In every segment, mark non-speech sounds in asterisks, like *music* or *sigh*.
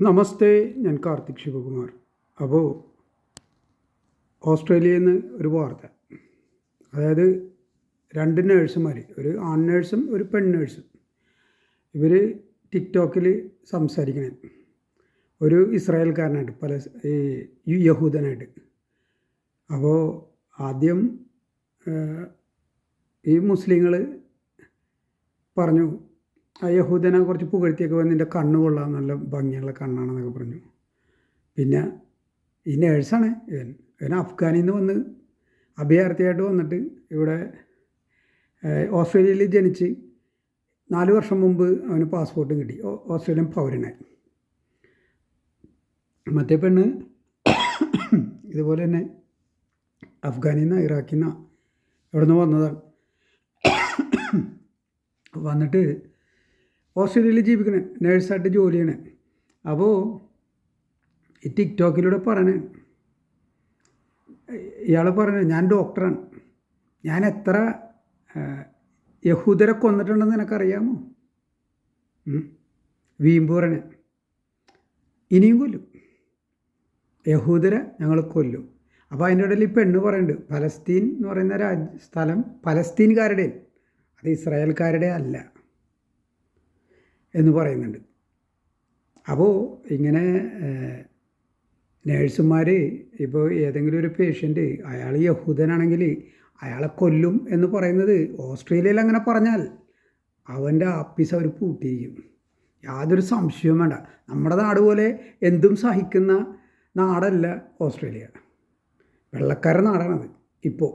നമസ്തേ ഞാൻ കാർത്തിക് ശിവകുമാർ. അപ്പോൾ ഓസ്ട്രേലിയയിൽ നിന്ന് ഒരു വാർത്ത. അതായത് രണ്ട് നേഴ്സുമാർ ഒരു ആൺ നേഴ്സും ഒരു പെൺ നേഴ്സും. ഇവർ ടിക്ടോക്കിൽ സംസാരിക്കണേ. ഒരു ഇസ്രായേൽക്കാരനായിട്ട് പല ഈ യഹൂദനായിട്ട്. അപ്പോൾ ആദ്യം ഈ മുസ്ലിങ്ങൾ പറഞ്ഞു ആ യഹൂദനെ കുറച്ച് പുകഴ്ത്തിയൊക്കെ വന്ന് നിന്റെ കണ്ണ് കൊള്ളാം നല്ല ഭംഗിയുള്ള കണ്ണാണെന്നൊക്കെ പറഞ്ഞു. പിന്നെ ഈ നേഴ്സാണ് ഇവൻ. ഇവൻ അഫ്ഗാനിൽ നിന്ന് വന്ന് അഭയാർത്ഥിയായിട്ട് വന്നിട്ട് ഇവിടെ ഓസ്ട്രേലിയയിൽ ജനിച്ച് നാല് വർഷം മുമ്പ് അവന് പാസ്പോർട്ടും കിട്ടി. ഓസ്ട്രേലിയൻ പൗരനായി. മറ്റേ പെണ്ണ് ഇതുപോലെ തന്നെ അഫ്ഗാനിൽ നിന്ന് ഇറാഖിൽ നിന്ന് എവിടെ നിന്ന് വന്നതാണ്. വന്നിട്ട് ഓസ്ട്രേലിയയിൽ ജീവിക്കണേ നേഴ്സായിട്ട് ജോലി ചെയ്യണേ അപ്പോൾ ഈ ടിക്ടോക്കിലൂടെ പറയണേ ഇയാൾ പറഞ്ഞു ഞാൻ ഡോക്ടറാണ്. ഞാൻ എത്ര യഹൂദരെ കൊന്നിട്ടുണ്ടെന്ന് നിനക്കറിയാമോ? ഉം. വീമ്പ് പറയണേ ഇനിയും കൊല്ലും. യഹൂദരെ ഞങ്ങൾ കൊല്ലും. അപ്പോൾ അതിന്റെ ഇടയിൽ ഈ പെണ്ണ് പറയുന്നുണ്ട് പലസ്തീൻ എന്ന് പറയുന്ന രാജ്യ സ്ഥലം ഫലസ്തീൻകാരുടെ അത് ഇസ്രായേൽക്കാരുടെ അല്ല. എന്ന് പറയുന്നുണ്ട്. അപ്പോൾ ഇങ്ങനെ നേഴ്സുമാർ ഇപ്പോൾ ഏതെങ്കിലും ഒരു പേഷ്യന്റ് അയാൾ യഹൂദനാണെങ്കിൽ അയാളെ കൊല്ലും എന്ന് പറയുന്നത് ഓസ്ട്രേലിയയിൽ അങ്ങനെ പറഞ്ഞാൽ അവന്റെ ആപ്പീസ് അവർ പൂട്ടിയിരിക്കും. യാതൊരു സംശയവും വേണ്ട. നമ്മുടെ നാട് പോലെ എന്തും സഹിക്കുന്ന നാടല്ല ഓസ്ട്രേലിയ. വെള്ളക്കാരൻ നാടാണത് ഇപ്പോൾ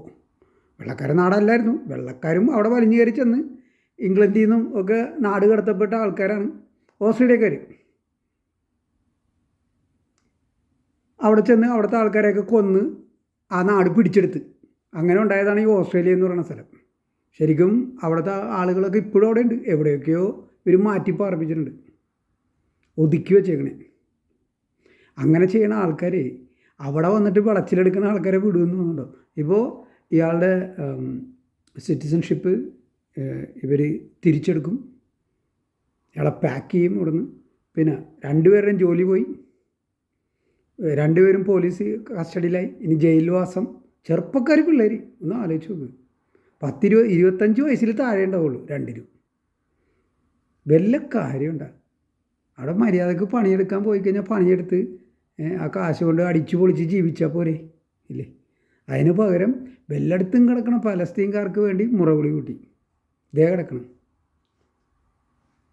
വെള്ളക്കാരൻ നാടല്ലായിരുന്നു. വെള്ളക്കാരും അവിടെ വലിഞ്ഞു കയറി ചെന്ന് ഇംഗ്ലണ്ടിൽ നിന്നും ഒക്കെ നാട് കടത്തപ്പെട്ട ആൾക്കാരാണ്. ഓസ്ട്രേലിയക്കാർ അവിടെ ചെന്ന് അവിടുത്തെ ആൾക്കാരെയൊക്കെ കൊന്ന് ആ നാട് പിടിച്ചെടുത്ത്. അങ്ങനെ ഉണ്ടായതാണ് ഈ ഓസ്ട്രേലിയ എന്ന് പറയുന്ന സ്ഥലം. ശരിക്കും അവിടുത്തെ ആളുകളൊക്കെ ഇപ്പോഴും അവിടെ ഉണ്ട്. എവിടെയൊക്കെയോ ഇവർ മാറ്റി പാർപ്പിച്ചിട്ടുണ്ട്. ഒതുക്കി വെച്ചേക്കണേ. അങ്ങനെ ചെയ്യണ ആൾക്കാർ അവിടെ വന്നിട്ട് വിളച്ചിലെടുക്കുന്ന ആൾക്കാരെ വിടുമെന്ന് തോന്നുന്നുണ്ടോ? ഇപ്പോൾ ഇയാളുടെ സിറ്റിസൺഷിപ്പ് ഇവർ തിരിച്ചെടുക്കും. ഇയാളെ പാക്ക് ചെയ്യും ഇവിടുന്ന്. പിന്നെ രണ്ടുപേരുടെയും ജോലി പോയി. രണ്ടുപേരും പോലീസ് കസ്റ്റഡിയിലായി ഇനി ജയിൽവാസം. ചെറുപ്പക്കാർ പിള്ളേർ ഒന്ന് ആലോചിച്ച് നോക്ക്. പത്തിരുപത് ഇരുപത്തഞ്ച് വയസ്സിൽ താഴെ ഉണ്ടാവുള്ളൂ രണ്ടിനും വല്ല കാര്യമുണ്ട. അവിടെ മര്യാദയ്ക്ക് പണിയെടുക്കാൻ പോയി കഴിഞ്ഞാൽ പണിയെടുത്ത് ആ കാശ് കൊണ്ട് അടിച്ചു പൊളിച്ച് ജീവിച്ചാൽ പോരെ. ഇല്ലേ? അതിന് പകരം വെല്ലടുത്തും കിടക്കണ പലസ്തീൻകാർക്ക് വേണ്ടി മുറവിളി കൂട്ടി. ഇതേ കിടക്കണം.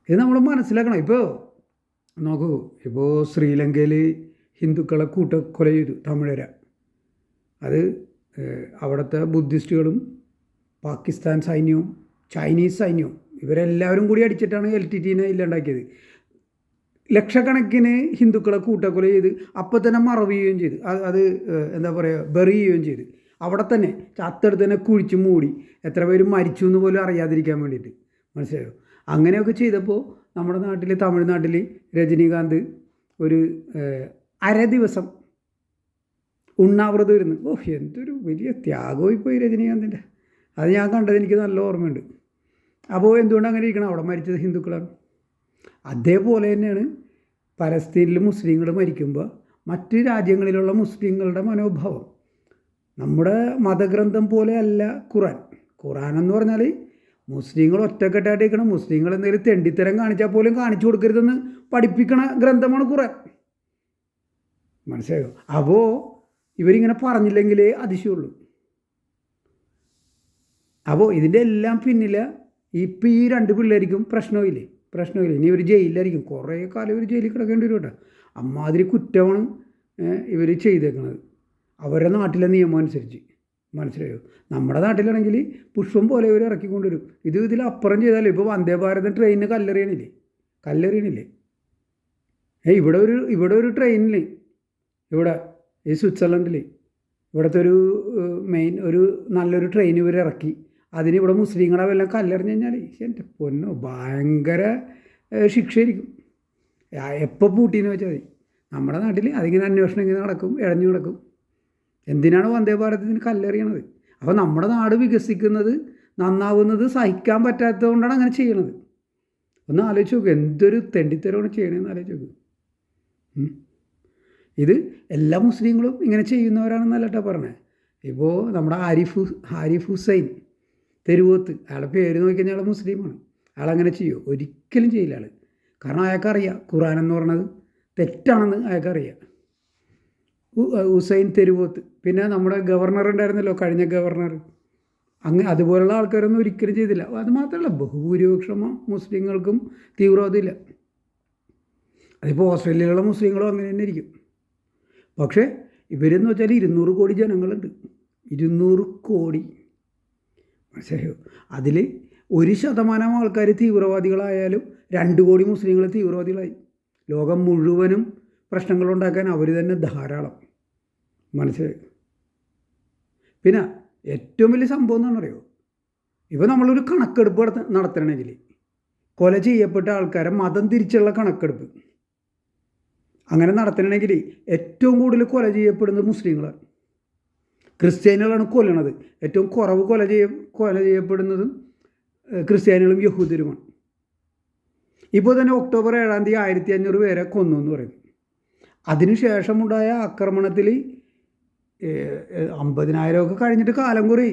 ഇത് നമ്മൾ മനസ്സിലാക്കണം. ഇപ്പോൾ നോക്കൂ. ഇപ്പോൾ ശ്രീലങ്കയിൽ ഹിന്ദുക്കളെ കൂട്ടക്കൊല ചെയ്തു തമിഴര. അത് അവിടുത്തെ ബുദ്ധിസ്റ്റുകളും പാകിസ്ഥാൻ സൈന്യവും ചൈനീസ് സൈന്യവും ഇവരെല്ലാവരും കൂടി അടിച്ചിട്ടാണ് എൽ ടി ടിനെ ഇല്ലാണ്ടാക്കിയത്. ലക്ഷക്കണക്കിന് ഹിന്ദുക്കളെ കൂട്ടക്കൊല ചെയ്ത് അപ്പം തന്നെ മറവ് ചെയ്യുകയും ചെയ്തു. അത് എന്താ പറയുക ബെറി ചെയ്യുകയും ചെയ്തു. അവിടെ തന്നെ ചത്തെടുത്ത് തന്നെ കുഴിച്ച് മൂടി. എത്ര പേര് മരിച്ചു എന്ന് പോലും അറിയാതിരിക്കാൻ വേണ്ടിയിട്ട്. മനസ്സിലായോ? അങ്ങനെയൊക്കെ ചെയ്തപ്പോൾ നമ്മുടെ നാട്ടിൽ തമിഴ്നാട്ടിൽ രജനീകാന്ത് ഒരു അര ദിവസം ഉണ്ണാവ്രതം ഇരുന്ന് ഓഹ് എന്തൊരു വലിയ ത്യാഗമായി പോയി രജനീകാന്തിന്റെ അത് ഞാൻ കണ്ടത് എനിക്ക് നല്ല ഓർമ്മയുണ്ട്. അപ്പോൾ എന്തുകൊണ്ട് അങ്ങനെ ഇരിക്കണം? അവിടെ മരിച്ചത് ഹിന്ദുക്കളാണ്. അതേപോലെ തന്നെയാണ് പലസ്തീനിൽ മുസ്ലിങ്ങൾ മരിക്കുമ്പോൾ മറ്റ് രാജ്യങ്ങളിലുള്ള മുസ്ലിങ്ങളുടെ മനോഭാവം. നമ്മുടെ മതഗ്രന്ഥം പോലെ അല്ല ഖുറാൻ ഖുറാൻ എന്ന് പറഞ്ഞാൽ മുസ്ലിങ്ങൾ ഒറ്റക്കെട്ടായിട്ട് ഇരിക്കണം മുസ്ലിങ്ങൾ എന്തെങ്കിലും തെണ്ടിത്തരം കാണിച്ചാൽ പോലും കാണിച്ചു കൊടുക്കരുതെന്ന് പഠിപ്പിക്കണ ഗ്രന്ഥമാണ് ഖുറാൻ മനസ്സിലായോ? അപ്പോൾ ഇവരിങ്ങനെ പറഞ്ഞില്ലെങ്കിലേ അതിശയമുള്ളൂ. അപ്പോൾ ഇതിന്റെ എല്ലാം പിന്നില ഇപ്പം ഈ രണ്ട് പിള്ളേർക്കും പ്രശ്നമില്ലേ? പ്രശ്നമില്ല? ഇനി ഇവർ ജയിലിലായിരിക്കും. കുറേ കാലം ഇവർ ജയിലിൽ കിടക്കേണ്ടി വരും കേട്ടോ. അമ്മാതിരി കുറ്റമാണ് ഇവർ ചെയ്തേക്കുന്നത് അവരുടെ നാട്ടിലെ നിയമം അനുസരിച്ച്. മനസ്സിലായോ? നമ്മുടെ നാട്ടിലാണെങ്കിൽ പുഷ്പം പോലെ ഇവർ ഇറക്കിക്കൊണ്ടുവരും. ഇത് ഇതിൽ അപ്പുറം ചെയ്താലോ? ഇപ്പോൾ വന്ദേ ഭാരത് ട്രെയിനിന് കല്ലെറിയണില്ലേ? കല്ലെറിയണില്ലേ? ഏ ഇവിടെ ഒരു ഇവിടെ ഒരു ട്രെയിനിൽ ഇവിടെ ഈ സ്വിറ്റ്സർലൻഡിൽ ഇവിടുത്തെ ഒരു മെയിൻ ഒരു നല്ലൊരു ട്രെയിൻ ഇവർ ഇറക്കി. അതിന് ഇവിടെ മുസ്ലിങ്ങളെ വല്ല കല്ലെറിഞ്ഞ് കഴിഞ്ഞാൽ എന്റെ പൊന്നോ ഭയങ്കര ശിക്ഷ ശിക്ഷയായിരിക്കും. എപ്പോൾ പൂട്ടീന്ന് വെച്ചാൽ മതി. നമ്മുടെ നാട്ടിൽ അതിങ്ങനെ അന്വേഷണം ഇങ്ങനെ നടക്കും ഇഴഞ്ഞു നടക്കും. എന്തിനാണ് വന്ദേ ഭാരതത്തിന് കല്ലെറിയണത്? അപ്പോൾ നമ്മുടെ നാട് വികസിക്കുന്നത് നന്നാവുന്നത് സഹിക്കാൻ പറ്റാത്തത് കൊണ്ടാണ് അങ്ങനെ ചെയ്യണത്. ഒന്ന് ആലോചിച്ച് നോക്കുക എന്തൊരു തെണ്ടിത്തരമാണ് ചെയ്യണതെന്ന് ആലോചിച്ച് നോക്കുക ഇത് എല്ലാ മുസ്ലിങ്ങളും ഇങ്ങനെ ചെയ്യുന്നവരാണെന്നല്ല കേട്ടോ പറഞ്ഞത് ഇപ്പോൾ നമ്മുടെ ആരിഫ് ആരിഫ് ഹുസൈൻ തെരുവോത്ത് അയാളെ പേര് നോക്കിക്കഴിഞ്ഞാൽ അയാൾ മുസ്ലിമാണ്. അയാളങ്ങനെ ചെയ്യുമോ ഒരിക്കലും ചെയ്യില്ല ആൾ കാരണം അയാൾക്കറിയാം ഖുറാൻ എന്ന് പറയുന്നത് തെറ്റാണെന്ന് അയാൾക്കറിയാം. ഹുസൈൻ തെരുവോത്ത്. പിന്നെ നമ്മുടെ ഗവർണർ ഉണ്ടായിരുന്നല്ലോ കഴിഞ്ഞ ഗവർണർ. അങ്ങ് അതുപോലുള്ള ആൾക്കാരൊന്നും ഒരിക്കലും ചെയ്തില്ല. അത് മാത്രമല്ല ബഹുഭൂരിപക്ഷം മുസ്ലിങ്ങൾക്കും തീവ്രവാദമില്ല. അതിപ്പോൾ ഓസ്ട്രേലിയയിലുള്ള മുസ്ലിങ്ങളും അങ്ങനെ തന്നെ ഇരിക്കും. പക്ഷേ ഇവരെന്ന് വെച്ചാൽ ഇരുന്നൂറ് കോടി ജനങ്ങളുണ്ട്. ഇരുന്നൂറ് കോടി. മനസ്സിലായോ? അതിൽ ഒരു ശതമാനം ആൾക്കാർ തീവ്രവാദികളായാലും രണ്ട് കോടി മുസ്ലിങ്ങൾ തീവ്രവാദികളായി. ലോകം മുഴുവനും പ്രശ്നങ്ങളുണ്ടാക്കാൻ അവർ തന്നെ ധാരാളം. മനസ്സിൽ പിന്നെ ഏറ്റവും വലിയ സംഭവം എന്താണെന്നറിയോ ഇപ്പോൾ നമ്മളൊരു കണക്കെടുപ്പ് നടത്ത നടത്തണമെങ്കിൽ കൊല ചെയ്യപ്പെട്ട ആൾക്കാരെ മതം തിരിച്ചുള്ള കണക്കെടുപ്പ്. അങ്ങനെ നടത്തണമെങ്കിൽ ഏറ്റവും കൂടുതൽ കൊല ചെയ്യപ്പെടുന്നത് മുസ്ലിങ്ങളാണ്. ക്രിസ്ത്യാനികളാണ് കൊല്ലണത്. ഏറ്റവും കുറവ് കൊല ചെയ്യ കൊല ചെയ്യപ്പെടുന്നതും ക്രിസ്ത്യാനികളും യഹൂദരുമാണ്. ഇപ്പോൾ തന്നെ ഒക്ടോബർ ഏഴാം തീയതി ആയിരത്തി അഞ്ഞൂറ് പേരെ കൊന്നു എന്ന് പറയുന്നു അതിനുശേഷമുണ്ടായ ആക്രമണത്തിൽ അമ്പതിനായിരമൊക്കെ കഴിഞ്ഞിട്ട് കാലം കുറി.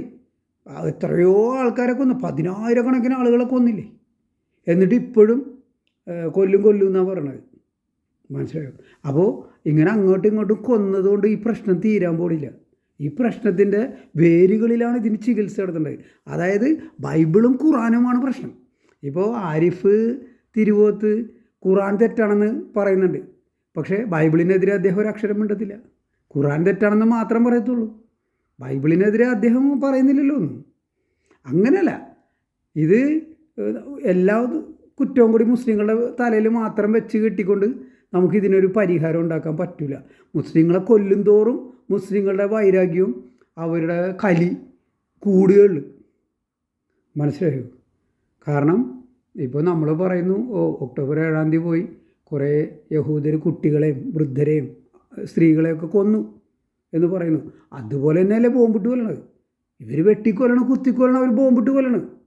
എത്രയോ ആൾക്കാരെ കൊന്നു. പതിനായിരക്കണക്കിന് ആളുകളെ കൊന്നില്ലേ? എന്നിട്ട് ഇപ്പോഴും കൊല്ലും കൊല്ലും എന്നാണ് പറയണത്. മനസ്സിലായോ? അപ്പോൾ ഇങ്ങനെ അങ്ങോട്ടും ഇങ്ങോട്ടും കൊന്നതുകൊണ്ട് ഈ പ്രശ്നം തീരാൻ പോണില്ല. ഈ പ്രശ്നത്തിന്റെ വേരുകളിലാണ് ഇതിന് ചികിത്സ നടത്തേണ്ടത്. അതായത് ബൈബിളും ഖുറാനുമാണ് പ്രശ്നം. ഇപ്പോൾ ആരിഫ് തിരുവോത്ത് ഖുറാൻ തെറ്റാണെന്ന് പറയുന്നുണ്ട്. പക്ഷേ ബൈബിളിനെതിരെ അദ്ദേഹം ഒരു അക്ഷരം മിണ്ടത്തില്ല. ഖുറാൻ തെറ്റാണെന്ന് മാത്രം പറയത്തുള്ളൂ. ബൈബിളിനെതിരെ അദ്ദേഹം പറയുന്നില്ലല്ലോ ഒന്നും. അങ്ങനെയല്ല. ഇത് എല്ലാ കുറ്റവും കൂടി മുസ്ലിങ്ങളുടെ തലയിൽ മാത്രം വെച്ച് കെട്ടിക്കൊണ്ട് നമുക്കിതിനൊരു പരിഹാരം ഉണ്ടാക്കാൻ പറ്റില്ല മുസ്ലിങ്ങളെ കൊല്ലും തോറും മുസ്ലിങ്ങളുടെ വൈരാഗ്യവും അവരുടെ കലി കൂടുകയുള്ളു മനസ്സിലായോ? കാരണം ഇപ്പോൾ നമ്മൾ പറയുന്നു ഓ ഒക്ടോബർ ഏഴാം തീയതി പോയി. കുറേ യഹൂദർ കുട്ടികളെയും വൃദ്ധരെയും സ്ത്രീകളെയൊക്കെ കൊന്നു എന്ന് പറയുന്നു. അതുപോലെ തന്നെയല്ലേ ബോംബിട്ട് കൊല്ലണത്. ഇവർ വെട്ടിക്കൊല്ലണം കുത്തിക്കൊല്ലണം അവർ ബോംബിട്ട് കൊല്ലണം.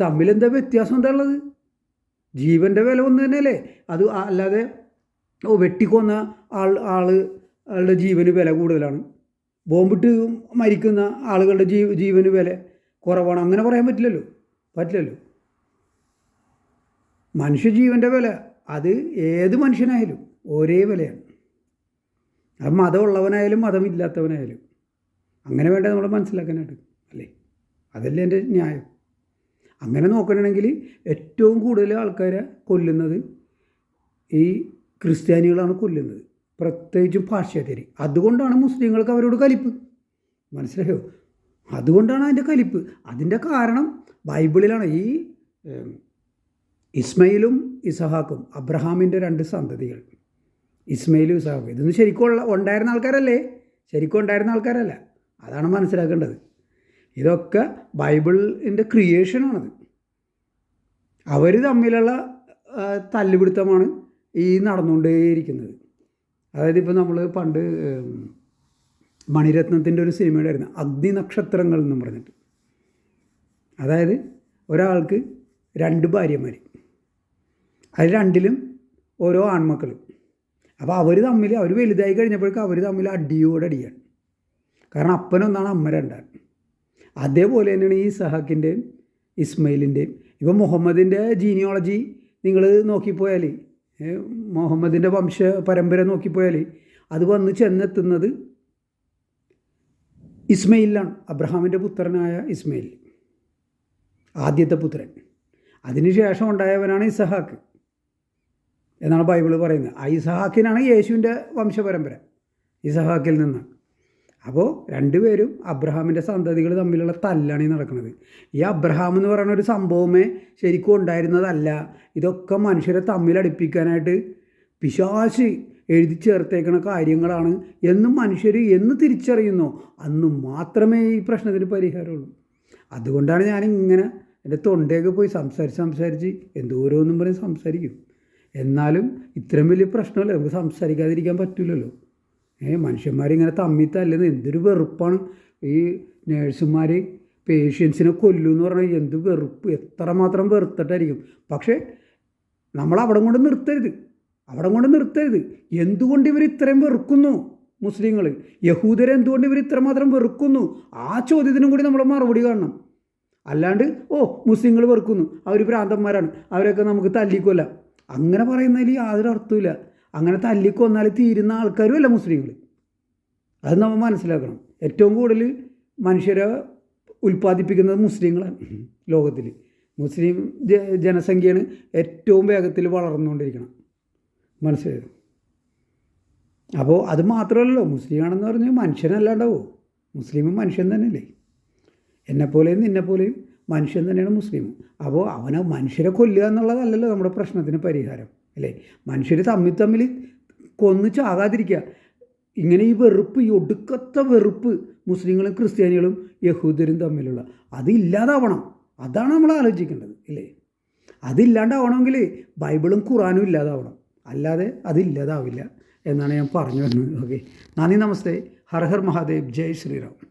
തമ്മിലെന്താ വ്യത്യാസം എന്താ ഉള്ളത് ജീവന്റെ വില ഒന്ന് തന്നെയല്ലേ? അത് അല്ലാതെ ഓ വെട്ടിക്കൊന്ന ആൾ ആൾ ആളുടെ ജീവന് വില കൂടുതലാണ്. ബോംബിട്ട് മരിക്കുന്ന ആളുകളുടെ ജീ ജീവന് വില കുറവാണ്. അങ്ങനെ പറയാൻ പറ്റില്ലല്ലോ. പറ്റില്ലല്ലോ. മനുഷ്യജീവന്റെ വില അത് ഏത് മനുഷ്യനായാലും ഒരേ വിലയാണ്. അത് മതമുള്ളവനായാലും മതമില്ലാത്തവനായാലും. അങ്ങനെ വേണ്ട നമ്മൾ മനസ്സിലാക്കാനായിട്ട് അല്ലേ? അതല്ലേ എന്റെ ന്യായം. അങ്ങനെ നോക്കണമെങ്കിൽ ഏറ്റവും കൂടുതൽ ആൾക്കാരെ കൊല്ലുന്നത് ഈ ക്രിസ്ത്യാനികളാണ് കൊല്ലുന്നത്. പ്രത്യേകിച്ചും പാശ്ചാത്യർ അതുകൊണ്ടാണ് മുസ്ലിങ്ങൾക്ക് അവരോട് കലിപ്പ്. മനസ്സിലായോ? അതുകൊണ്ടാണ് അതിന്റെ കലിപ്പ്. അതിന്റെ കാരണം ബൈബിളിലാണ്. ഈ ഇസ്മയിലും ഇസഹാക്കും അബ്രഹാമിന്റെ രണ്ട് സന്തതികൾ. ഇസ്മയിലും ഇസഹാക്കും. ഇതൊന്നും ശരിക്കുള്ള ഉണ്ടായിരുന്ന ആൾക്കാരല്ലേ? ശരിക്കും ഉണ്ടായിരുന്ന ആൾക്കാരല്ല. അതാണ് മനസ്സിലാക്കേണ്ടത്. ഇതൊക്കെ ബൈബിളിന്റെ ക്രിയേഷനാണത് അവർ തമ്മിലുള്ള തല്ലുപിടുത്തമാണ് ഈ നടന്നുകൊണ്ടേയിരിക്കുന്നത്. അതായത് ഇപ്പോൾ നമ്മൾ പണ്ട് മണിരത്നത്തിന്റെ ഒരു സിനിമയുടെ ആയിരുന്നു അഗ്നി നക്ഷത്രങ്ങൾ എന്നും പറഞ്ഞിട്ട്. അതായത് ഒരാൾക്ക് രണ്ട് ഭാര്യമാർ അതിൽ രണ്ടിലും ഓരോ ആൺമക്കൾ അപ്പോൾ അവർ തമ്മിൽ അവർ വലുതായി കഴിഞ്ഞപ്പോഴേക്കും അവർ തമ്മിൽ അടിയോട് അടിയാണ്. കാരണം അപ്പനൊന്നാണ് അമ്മ രണ്ടാണ്. അതേപോലെ തന്നെയാണ് ഈ സഹാക്കിന്റെയും ഇസ്മയിലിന്റെയും ഇപ്പോൾ മുഹമ്മദിന്റെ ജീനിയോളജി നിങ്ങൾ നോക്കിപ്പോയാൽ മുഹമ്മദിന്റെ വംശ പരമ്പര നോക്കിപ്പോയാൽ അത് വന്ന് ചെന്നെത്തുന്നത് ഇസ്മയിലാണ് അബ്രഹാമിന്റെ പുത്രനായ ഇസ്മയിൽ ആദ്യത്തെ പുത്രൻ. അതിനുശേഷം ഉണ്ടായവനാണ് ഇസഹാക്ക്. എന്നാണ് ബൈബിൾ പറയുന്നത്. ഐസഹാക്കിനാണ് യേശുവിന്റെ വംശപരമ്പര ഇസഹാക്കിൽ നിന്ന്. അപ്പോൾ രണ്ടുപേരും അബ്രഹാമിന്റെ സന്തതികൾ തമ്മിലുള്ള തല്ലാണ് ഈ നടക്കുന്നത്. ഈ അബ്രഹാം എന്ന് പറയുന്ന ഒരു സംഭവമേ ശരിക്കും ഉണ്ടായിരുന്നതല്ല. ഇതൊക്കെ മനുഷ്യരെ തമ്മിലടിപ്പിക്കാനായിട്ട് പിശാശ് എഴുതി ചേർത്തേക്കണ കാര്യങ്ങളാണ് എന്ന് മനുഷ്യർ എന്ന് തിരിച്ചറിയുന്നു. അന്ന് മാത്രമേ ഈ പ്രശ്നത്തിന് പരിഹാരമുള്ളൂ. അതുകൊണ്ടാണ് ഞാൻ ഇങ്ങനെ എന്റെ തൊണ്ടയൊക്കെ പോയി സംസാരിച്ച് സംസാരിച്ച് എന്തോരോന്നും പറഞ്ഞ് സംസാരിക്കും. എന്നാലും ഇത്രയും വലിയ പ്രശ്നമല്ലേ. നമുക്ക് സംസാരിക്കാതിരിക്കാൻ പറ്റില്ലല്ലോ ഏ മനുഷ്യന്മാരിങ്ങനെ തമ്മി തല്ലുന്നത് എന്തൊരു വെറുപ്പാണ്. ഈ നേഴ്സുമാർ പേഷ്യൻസിനെ കൊല്ലും എന്ന് പറഞ്ഞാൽ എന്ത് വെറുപ്പ്. എത്രമാത്രം വെറുത്തിട്ടായിരിക്കും. പക്ഷേ നമ്മൾ അവിടെ കൊണ്ട് നിർത്തരുത്. അവിടെ കൊണ്ട് നിർത്തരുത്. എന്തുകൊണ്ട് ഇവർ ഇത്രയും വെറുക്കുന്നു മുസ്ലിങ്ങൾ യഹൂദരെ എന്തുകൊണ്ട് ഇവർ ഇത്രമാത്രം വെറുക്കുന്നു? ആ ചോദ്യത്തിനും കൂടി നമ്മൾ മറുപടി കാണണം. അല്ലാണ്ട് ഓ മുസ്ലിങ്ങൾ വെറുക്കുന്നു. അവർ ഭ്രാന്തന്മാരാണ്. അവരൊക്കെ നമുക്ക് തല്ലിക്കൊല്ലാം. അങ്ങനെ പറയുന്നതിൽ യാതൊരു അർത്ഥമില്ല അങ്ങനെ തല്ലിക്കൊന്നാൽ തീരുന്ന ആൾക്കാരും അല്ല മുസ്ലിങ്ങൾ അത് നമ്മൾ മനസ്സിലാക്കണം. ഏറ്റവും കൂടുതൽ മനുഷ്യരെ ഉൽപ്പാദിപ്പിക്കുന്നത് മുസ്ലിങ്ങളാണ് *laughs* ലോകത്തിൽ മുസ്ലിം ജനസംഖ്യയാണ് ഏറ്റവും വേഗത്തിൽ വളർന്നുകൊണ്ടിരിക്കണം. മനസ്സിലായോ? അപ്പോൾ അത് മാത്രമല്ലല്ലോ. മുസ്ലിമാണെന്ന് പറഞ്ഞാൽ മനുഷ്യനല്ലാണ്ടാവോ? മുസ്ലിം മനുഷ്യൻ തന്നെയല്ലേ? എന്നെപ്പോലെയും നിന്നെപ്പോലെയും മനുഷ്യൻ തന്നെയാണ് മുസ്ലിം. അപ്പോൾ അവനെ മനുഷ്യരെ കൊല്ലുക എന്നുള്ളതല്ലല്ലോ നമ്മുടെ പ്രശ്നത്തിന് പരിഹാരം അല്ലേ? മനുഷ്യർ തമ്മിൽ തമ്മിൽ കൊന്നു ചാകാതിരിക്കുക. ഇങ്ങനെ ഈ വെറുപ്പ് ഈ ഒടുക്കത്തെ വെറുപ്പ് മുസ്ലിങ്ങളും ക്രിസ്ത്യാനികളും യഹൂദരും തമ്മിലുള്ള അതില്ലാതാവണം അതാണ് നമ്മൾ ആലോചിക്കേണ്ടത് ഇല്ലേ അതില്ലാണ്ടാവണമെങ്കിൽ ബൈബിളും ഖുറാനും ഇല്ലാതാവണം. അല്ലാതെ അതില്ലാതാവില്ല എന്നാണ് ഞാൻ പറഞ്ഞു വരുന്നത്. ഓക്കെ. നന്ദി നമസ്തേ. ഹർ ഹർ മഹാദേവ്. ജയ് ശ്രീറാം.